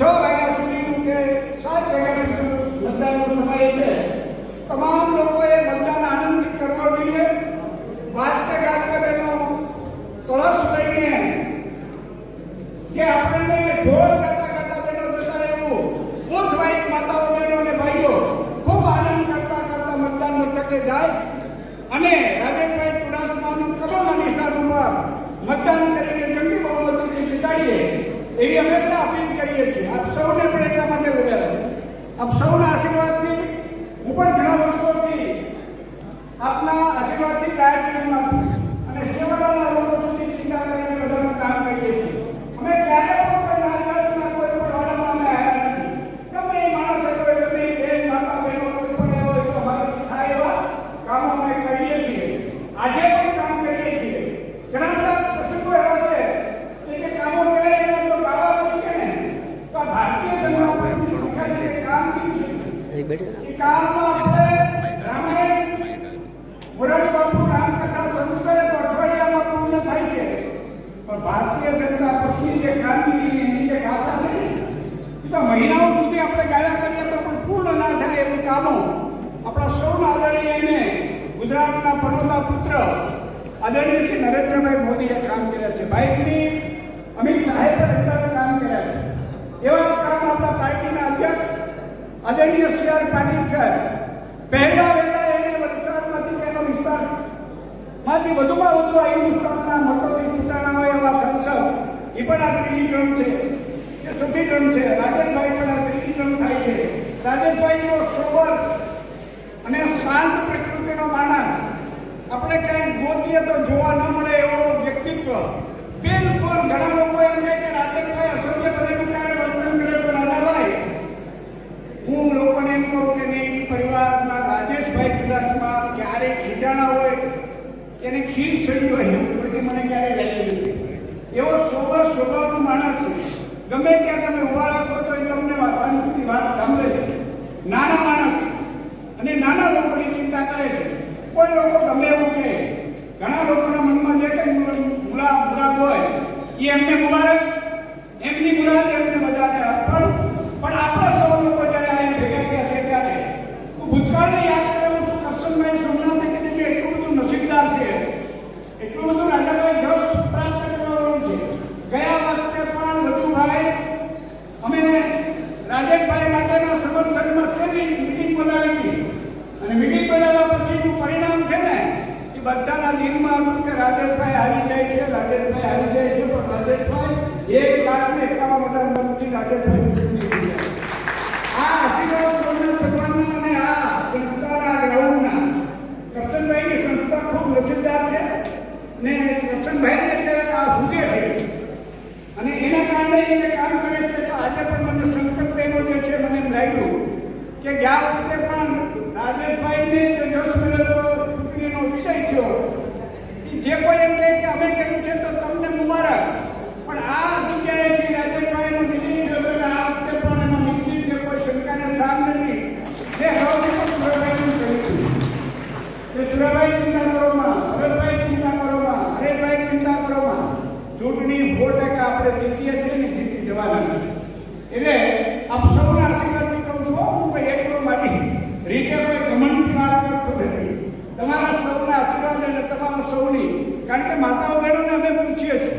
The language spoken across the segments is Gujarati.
છ વાગ્યા સુધીનું કે સાત વાગ્યા સુધીનું મતદાનનો સમય છે. તમામ લોકોએ મતદાન આનંદથી કરવા જોઈએ. વાજતે ગાજતે બહેનો કળશ લઈને કે આપણને ઢોળ ગાતા ગાતા બહેનો જતા એવું ઉચ્ચ વાઇક માતાઓ બહેનો અને ભાઈઓ ખૂબ આનંદ કરતા કરતા મતદાન મથકે જાય. અને રાજેશભાઈ ચુડાસમાનું કરોના નિશાન ઉપર મતદાન કરીને જંગી બહુમતીથી જીતાડીએ. એવી હંમેશા અપીલ કરીએ છીએ. આપ સૌને પણ એટલા માટે બોલ્યા છે. આપ સૌના આશીર્વાદથી, હું પણ ઘણા વર્ષોથી આપના આશીર્વાદથી જીવનમાં છું અને સેવાના લોકો સુધી ચિંતા કરીને બધાનું કામ કરીએ છીએ અમે ક્યારે પણ કોઈ રાજકારણના કોઈ પણ વાડામાં અમે આવ્યા નથી ગમે એ માણસ હોય ગમે એ બેન માતા બહેનો કોઈ પણ એવો હોય તો અમારાથી થાય એવા કામો અમે કરીએ છીએ આજે પણ કામ કરીએ છીએ ઘણા બધા પ્રસંગો એવા છે કે જે કામો કરે એના જો બાબા પૂછે ને તો આ ભારતીય જનતા પાર્ટી સરકારે જે કામ કર્યું છે એ કામમાં આપણે રામાયણ મોરારી બાપુ રામકથા શરૂ કરે તો અઠવાડિયામાં પૂર્ણ થાય છે પણ ભારતીય જનતા પક્ષની જે કામગીરી એની જે ગાથા છે એ તો મહિનાઓ સુધી આપણે ગાયા કરીએ તો પણ પૂર્ણ ના થાય એવું કામો આપણા સૌના આદરણીય એને ગુજરાતના પનોતા પુત્ર આદરણીય શ્રી નરેન્દ્રભાઈ મોદીએ કામ કર્યા છે. ભાઈ શ્રી અમિત શાહે પણ એટલા કામ કર્યા છે. એવા કામ આપણા પાર્ટીના અધ્યક્ષ આદરણીય સી આર પાટીલ સાહેબ પહેલા વહેલા એને વલસાડમાંથી એનો વિસ્તાર માંથી વધુમાં વધુ આ હિન્દુસ્તાનના મતોથી ચૂંટાણા હોય એવા સંસદ એ પણ આ ત્રીજી ટર્મ છે. કે ચોથી ટર્મ છે. રાજેશભાઈ પણ આ ત્રીજી ટર્મ થાય છે. રાજેશભાઈનો સોબર અને શાંત પ્રકૃતિનો માણસ, આપણે કંઈ ગોતીએ તો જોવા ન મળે એવો વ્યક્તિત્વ. બિલકુલ ઘણા લોકો એમ કહે કે રાજેશભાઈ અસભ્ય બનેલું ત્યારે વર્તન કરે તો રાજાભાઈ, હું લોકોને એમ કહું કે નહીં પરિવારના રાજેશભાઈ ચુડાસમા ક્યારેય ખીજાણા હોય એને ખીર ચડી હોય એવું કોઈ મને ક્યારે લાગ્યું નથી. એવો સોબર સ્વભાવનો માણસ છે. ગમે ત્યાં તમે ઊભા રાખો તો એ તમને શાંતિથી વાત સાંભળે છે. નાના માણસ છે. અને નાના લોકોની ચિંતા કરે છે. કોઈ લોકો ગમે એવું કહે. ઘણા લોકોના મનમાં જે કંઈ મુરા મુરાદ હોય એ એમને મુબારક, એમની મુરાદ એમને બધાને અર્પણ પણ આપણે સૌ લોકો જ્યારે અહીંયા ભેગા થયા છે ત્યારે હું ભૂતકાળને યાદ કરાવું છું કરશનભાઈ સોમનાથ એકેડેમી એટલું બધું નસીબદાર છે પ્રાપ્ત કરવાનું છે. પણ રજુભાઈ અમે રાજેશભાઈ માટેના સમર્થનમાં છેલ્લી મિટિંગ બોલાવી અને મિટિંગ બોલાવ્યા પછીનું પરિણામ છે ને, એ બધાના દિલમાં હતું રાજેશભાઈ હારી જાય છે, રાજેશભાઈ હારી જાય છે, પણ રાજેશભાઈ એક લાખ ને એકાવન હજાર મતથી રાજેશભાઈ. આ આશીર્વાદ ભગવાનના અને આ સંસ્થાના ગ્રાઉન્ડના કરશનભાઈની સંસ્થા ખૂબ નસીબદાર છે. ને કરશનભાઈને અત્યારે આ ભૂગે છે. અને એના કારણે એ કામ કરે છે, તો આજે પણ મને સંકલ્પનો જે છે મને એમ લાગ્યું કે ગયા વખતે પણ રાજેશભાઈને જે જશ તો ચૂંટણીનો વિજય થયો. જે કોઈ એમ કહે કે અમે કર્યું છે, તો તમને મુબારક. પણ આ જગ્યાએથી રાજેશભાઈનો વિજય થયો અને આ વખતે પણ એમાં નિશ્ચિત છે કોઈ શંકાને સ્થાન નથી. જે હવે સુરભાઈનું કહ્યું કે સુરભાઈ ચિંતા કરોમાં ચૂંટણી સો ટકા આપણે જીતીએ છીએ ને જીતી જવાના છે. એટલે આપ સૌના આશીર્વાદથી કહું છું હો, કોઈ એકલો મારી રીતે કોઈ ઘમંડથી વાત કરતો નથી. તમારા સૌના આશીર્વાદ અને તમારા સૌની કારણ કે માતાઓ બહેનોને અમે પૂછીએ છીએ.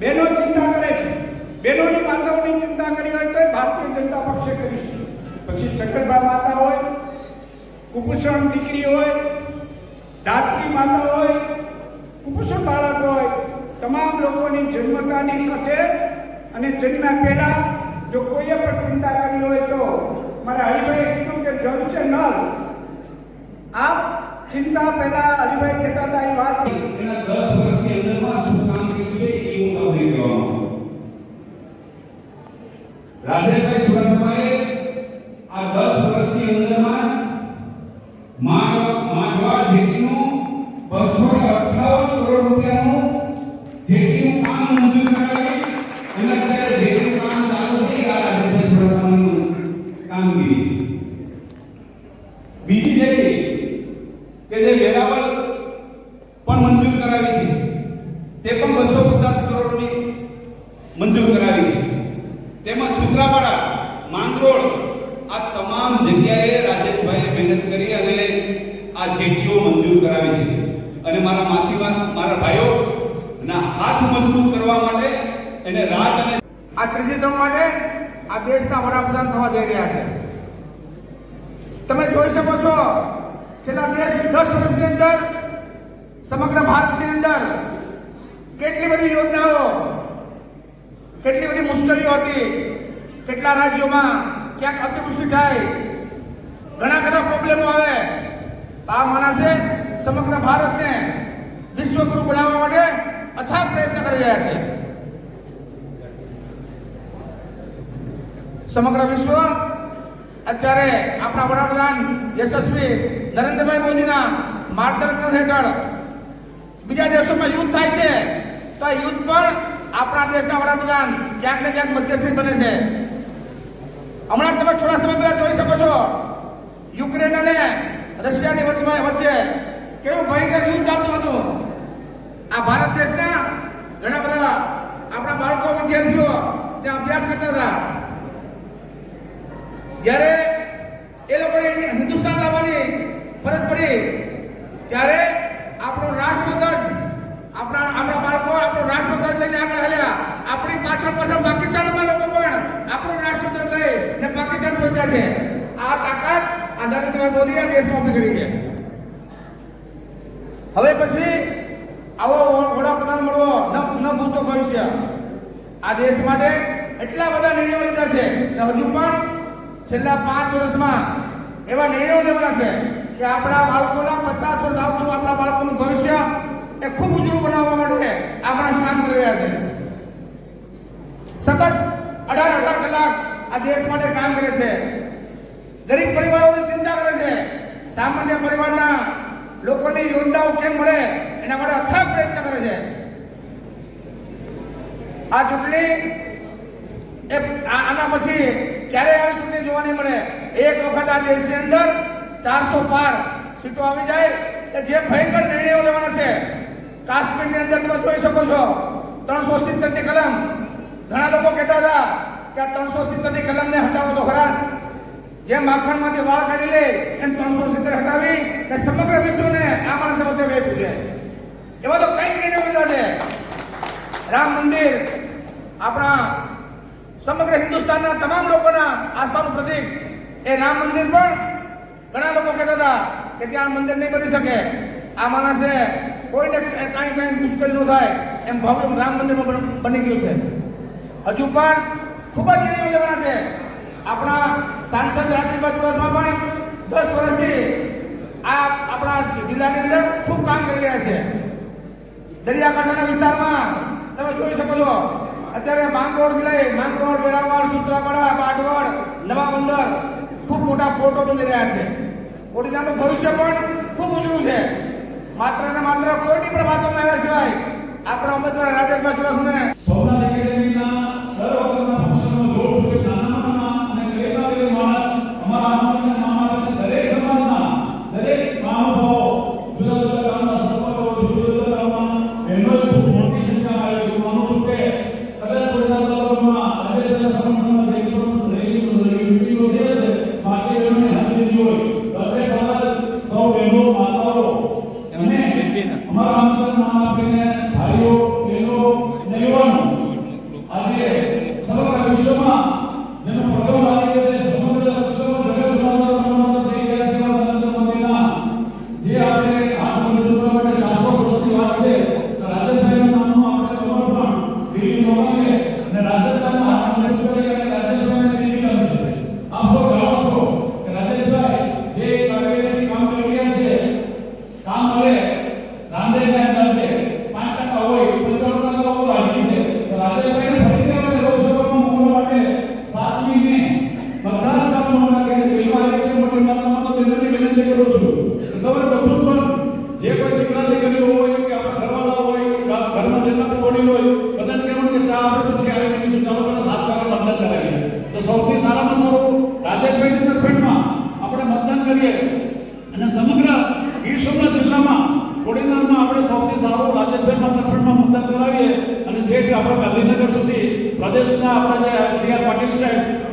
બહેનો ચિંતા કરે છે. બહેનોની માતાઓની ચિંતા કરી હોય તો ભારતીય જનતા પક્ષે કરી છે. પછી સગર્ભા માતા હોય કુપોષણ દીકરી હોય ધાત્રી માતા હોય કુપોષણ બાળક લોકોની જન્મતાની સાથે અને જન્મ્યા પહેલા જો કોઈએ પણ ચિંતા કરી હોય તો મારા હરિભાઈએ કીધું કે જલ છે નલ આપ ચિંતા પહેલા હરિભાઈ કહેતા હતા એ વાત એના દસ વર્ષની અંદરમાં શું કામ કર્યું છે એ હું તમને કહેવા માંગુ છું. રાજેશભાઈ સુરતભાઈ આ દસ વર્ષની અંદરમાં માંડવા માંડવા જેટલું બસો અઠાવન કરોડ રૂપિયાનું જેટલું કામ મંજૂર કરાવી અને અત્યારે જેટલું કામ ચાલુ થઈ આ રાજેશભાઈ સુરતભાઈનું કામગીરી બીજી જેટલી કે જે વેરાવળ પણ મંજૂર કરાવી છે તે પણ બસો પચાસ કરોડની મંજૂર કરાવી છે તેમાં સૂત્રાપાડા માંગરોળ આ તમામ જગ્યાએ રાજેશભાઈએ મહેનત કરી અને આ જેટીઓ મંજૂર કરાવી છે અને મારા માછીમાર મારા ભાઈઓ ના હાથ મજબૂત કરવા માટે એને રાત અને આ ત્રીજી ટર્મ માટે આ દેશના વડાપ્રધાન થવા જઈ રહ્યા છે. તમે જોઈ શકો છો, છેલ્લા દેશ દસ વર્ષની અંદર, સમગ્ર ભારતની અંદર કેટલી બધી યોજનાઓ, કેટલી બધી મુશ્કેલીઓ હતી. કેટલા રાજ્યોમાં ક્યાંક અતિવૃષ્ટિ થાય, ઘણા ઘણા પ્રોબ્લેમો આવે. આ માણસે સમગ્ર ભારતને વિશ્વગુરુ બનાવવા માટે અથાગ પ્રયત્ન કરી રહ્યા છે. સમગ્ર વિશ્વ અત્યારે આપણા વડાપ્રધાન યશસ્વી નરેન્દ્રભાઈ મોદીના માર્ગદર્શન હેઠળ બીજા દેશોમાં યુદ્ધ થાય છે, તો યુદ્ધ પણ આપણા દેશના વડાપ્રધાન ક્યાંક ને ક્યાંક મધ્યસ્થી બને છે. હમણાં તમે થોડા સમય પહેલા જોઈ શકો છો, યુક્રેન અને રશિયાની વચ્ચે વચ્ચે કેવું ભયંકર યુદ્ધ ચાલતું હતું. આ ભારત દેશના ઘણા બધા આપણા બાળકો, વિદ્યાર્થીઓ ત્યાં અભ્યાસ કરતા હતા. જ્યારે એ લોકોને હિન્દુસ્તાન લાવવાની ફરજ પડી, ત્યારે આપણો રાષ્ટ્રધ્વજ, આપણા આપણા બાળકો આપણો રાષ્ટ્રધ્વજ લઈને આગળ હાલ્યા. આપણી પાછળ પાછળ પાકિસ્તાનમાં લોકો પણ આપણો રાષ્ટ્રધ્વજ લઈ ને પાકિસ્તાન પહોંચ્યા છે. આ તાકાત આ નરેન્દ્રભાઈ મોદીએ દેશમાં ઊભી કરી છે. હવે પછી આવો વડાપ્રધાન મળવો, ન ભૂતો ભવિષ્ય. આ દેશ માટે એટલા બધા નિર્ણયો લીધા છે હજુ પણ છેલ્લા પાંચ વર્ષમાં એવા નિર્ણયો લેવાના છે કે આપણા બાળકોના પચાસ વર્ષ આવતું આપણા બાળકોનું ભવિષ્ય એ ખૂબ ઉજળું બનાવવા માટે આપણા કામ કરી રહ્યા છે સતત અઢાર અઢાર કલાક આ દેશ માટે કામ કરે છે. ગરીબ પરિવારોની ચિંતા કરે છે. સામાન્ય પરિવારના લોકોની યોજનાઓ કેમ મળે એના માટે અથાગ પ્રયત્ન કરે છે. આ ચૂંટણી એ આના પછી ક્યારે આવી ચૂંટણી જોવા નહીં મળે? એક વખત આ દેશની અંદર ચારસો પાર સીટો આવી જાય એટલે જે ભયંકર નિર્ણયો લેવાના છે, કાશ્મીરની અંદર તમે જોઈ શકો છો, ત્રણસો સિત્તેરની કલમ. ઘણા લોકો કહેતા હતા કે આ ત્રણસો સિત્તેરની કલમને હટાવો તો ખરા. જે માખણમાંથી વાળ કાઢી લે એમ ત્રણસો સિત્તેર હટાવી ને સમગ્ર વિશ્વને આ માણસે બધે વેપ્યું છે. એવા તો કઈ નિર્ણયો લીધા છે. રામ મંદિર, આપણા સમગ્ર હિન્દુસ્તાનના તમામ લોકોના આસ્થાનું પ્રતીક. એ રામ મંદિર પણ ઘણા લોકો કહેતા હતા કે ત્યાં મંદિર નહીં બની શકે. આ માણસે કોઈને કાંઈ કાંઈ મુશ્કેલી ન થાય. એમ ભવ્ય રામ મંદિર પણ બની ગયું છે. હજુ પણ ખૂબ જ નિર્ણયો લેવાના છે. આપણા સાંસદ રાજીવભાઈ ચુડાસમા પણ દસ વર્ષથી આ આપણા જિલ્લાની અંદર ખૂબ કામ કરી રહ્યા છે. દરિયાકાંઠાના વિસ્તારમાં તમે જોઈ શકો છો અત્યારે માંગરોળથી લઈ માંગરોળ, વેરાવળ, સૂત્રાપાડા બાટવળ નવા બંદર ખૂબ મોટા પોર્ટો બની રહ્યા છે. ઓડિશાનું ભવિષ્ય પણ ખૂબ ઉજળું છે. માત્ર ને માત્ર કોઈની પણ વાતોમાં આવ્યા સિવાય આપણા ઉમેદવાર રાજેશભાઈ ચુડાસમાને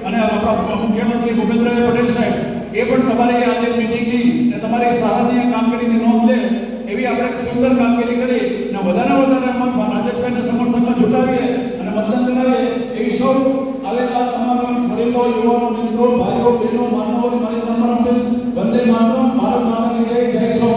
અને મુખ્યમંત્રી ભૂપેન્દ્રભાઈ પટેલ સાહેબ, એ પણ તમારી આજે મિટિંગની ને તમારી સારાની કામગીરીની નોંધ લે, એવી આપણે સુંદર કામગીરી કરી અને વધારે વધારે ભાજપભાઈને સમર્થનમાં જુટાવીએ અને મતદાન કરાવીએ, એવી સૌ આવેલા તમામ વડીલો, યુવાનો, મિત્રો, ભાઈઓ, બહેનો, માનવો, મારી નંબર આપે વંદે માતરમ, ભારત માતાની જય જય સૌ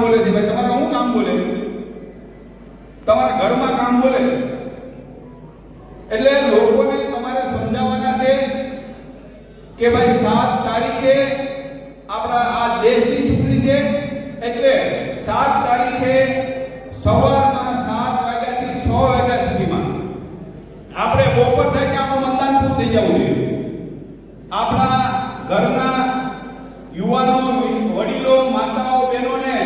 બોલે છે? ભાઈ, તમારા શું કામ બોલે? તમારા ઘરમાં કામ બોલે? એટલે લોકોને તમારે સમજાવવાના છે કે ભાઈ, સાત તારીખે આપણા આ દેશની ચૂંટણી છે. એટલે સાત તારીખે સવારના સાત વાગ્યાથી છ વાગ્યા સુધીમાં આપણે બપોર થાય ત્યાં આપણું મતદાન પૂરું થઈ જવું જોઈએ આપણા ઘરના યુવાનો વડીલો માતાઓ બહેનોને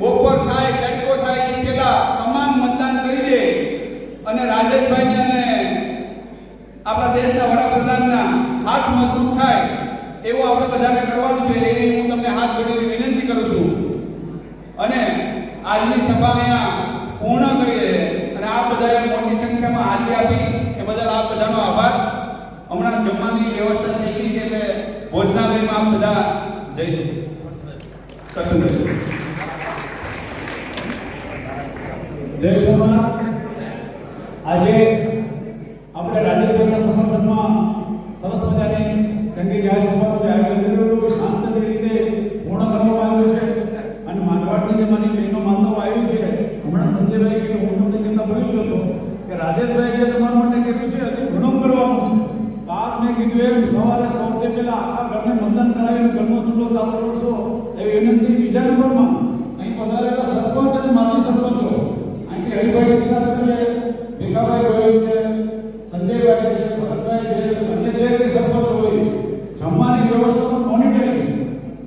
બપોર થાય તડકો થાય એ પહેલા તમામ મતદાન કરી દે અને રાજેશભાઈને અને આપણા દેશના વડાપ્રધાનના હાથ મજબૂત થાય એવું આપણે બધાને કરવાનું છે એવી હું તમને હાથ જોડીને વિનંતી કરું છું અને આજની સભા અહીંયા પૂર્ણ કરીએ અને આપ બધાએ મોટી સંખ્યામાં હાજરી આપી. એ બદલ આપ બધાનો આભાર. હમણાં જમવાની વ્યવસ્થા થઈ ગઈ છે એટલે ભોજનાલયમાં આપ બધા જઈશું. જય સોમનાથ આજે કે રાજેશભાઈ જે તમારા માટે કર્યું છે હજી ઘણું કરવાનું છે તો આપ મેં કીધું એમ સવારે સૌથી પહેલા આખા ઘરને મતદાન કરાવીને ઘરનો ચૂલો ચાલુ કરશો એવી વિનંતી બીજા નંબરમાં અહીં પધારેલા સરપંચ અને માજી સરપંચો અહીંથી હરિભાઈ વિચાર કરીએ ભીખાભાઈ ગોયલ છે સંજયભાઈ છે ભરતભાઈ છે અન્ય જે કંઈ સરપંચ હોય જમવાની વ્યવસ્થાનું મોનિટરિંગ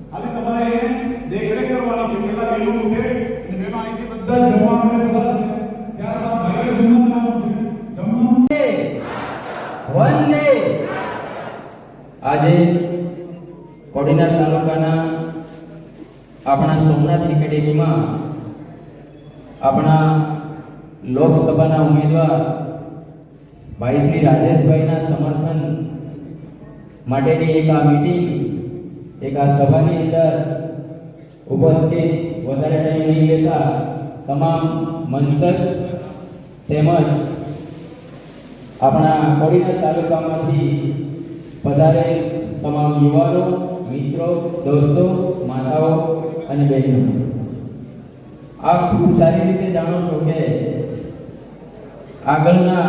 ખાલી તમારે એને દેખરેખ કરવાની છે પહેલા વહેલું ઉઠે અને બહેનો અહીંથી બધા જ જમવા માટે પધારશે ત્યારબાદ ભાઈઓ જમવા જવાનું છે જમવાનું વંદે આજે કોડીનાર તાલુકાના આપણા સોમનાથ એકેડેમીમાં આપણા લોકસભાના ઉમેદવાર ભાઈ શ્રી રાજેશભાઈના સમર્થન માટેની એક આ મીટિંગ એક આ સભાની અંદર ઉપસ્થિત વધારે ટાઈમ નહીં લેતા તમામ મંચસ્થ તેમજ આપણા કોડીનાર તાલુકામાંથી પધારે તમામ યુવાનો, મિત્રો, દોસ્તો, માતાઓ અને બહેનો. આપ ખૂબ સારી રીતે જાણો છો કે આગળના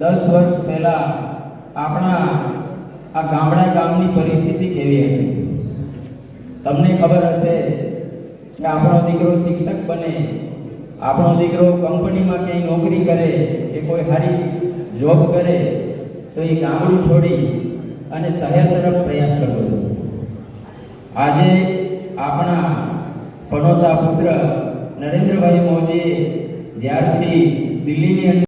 દસ વર્ષ પહેલા આપણા આ ગામડા ગામની પરિસ્થિતિ કેવી હતી? તમને ખબર હશે કે આપણો દીકરો શિક્ષક બને, આપણો દીકરો કંપનીમાં ક્યાંય નોકરી કરે કે કોઈ સારી જોબ કરે, તો એ ગામડું છોડી અને શહેર તરફ પ્રયાસ કરતો હતો આજે આપણા પનોતા પુત્ર નરેન્દ્રભાઈ મોદીએ જ્યારથી દિલ્હીની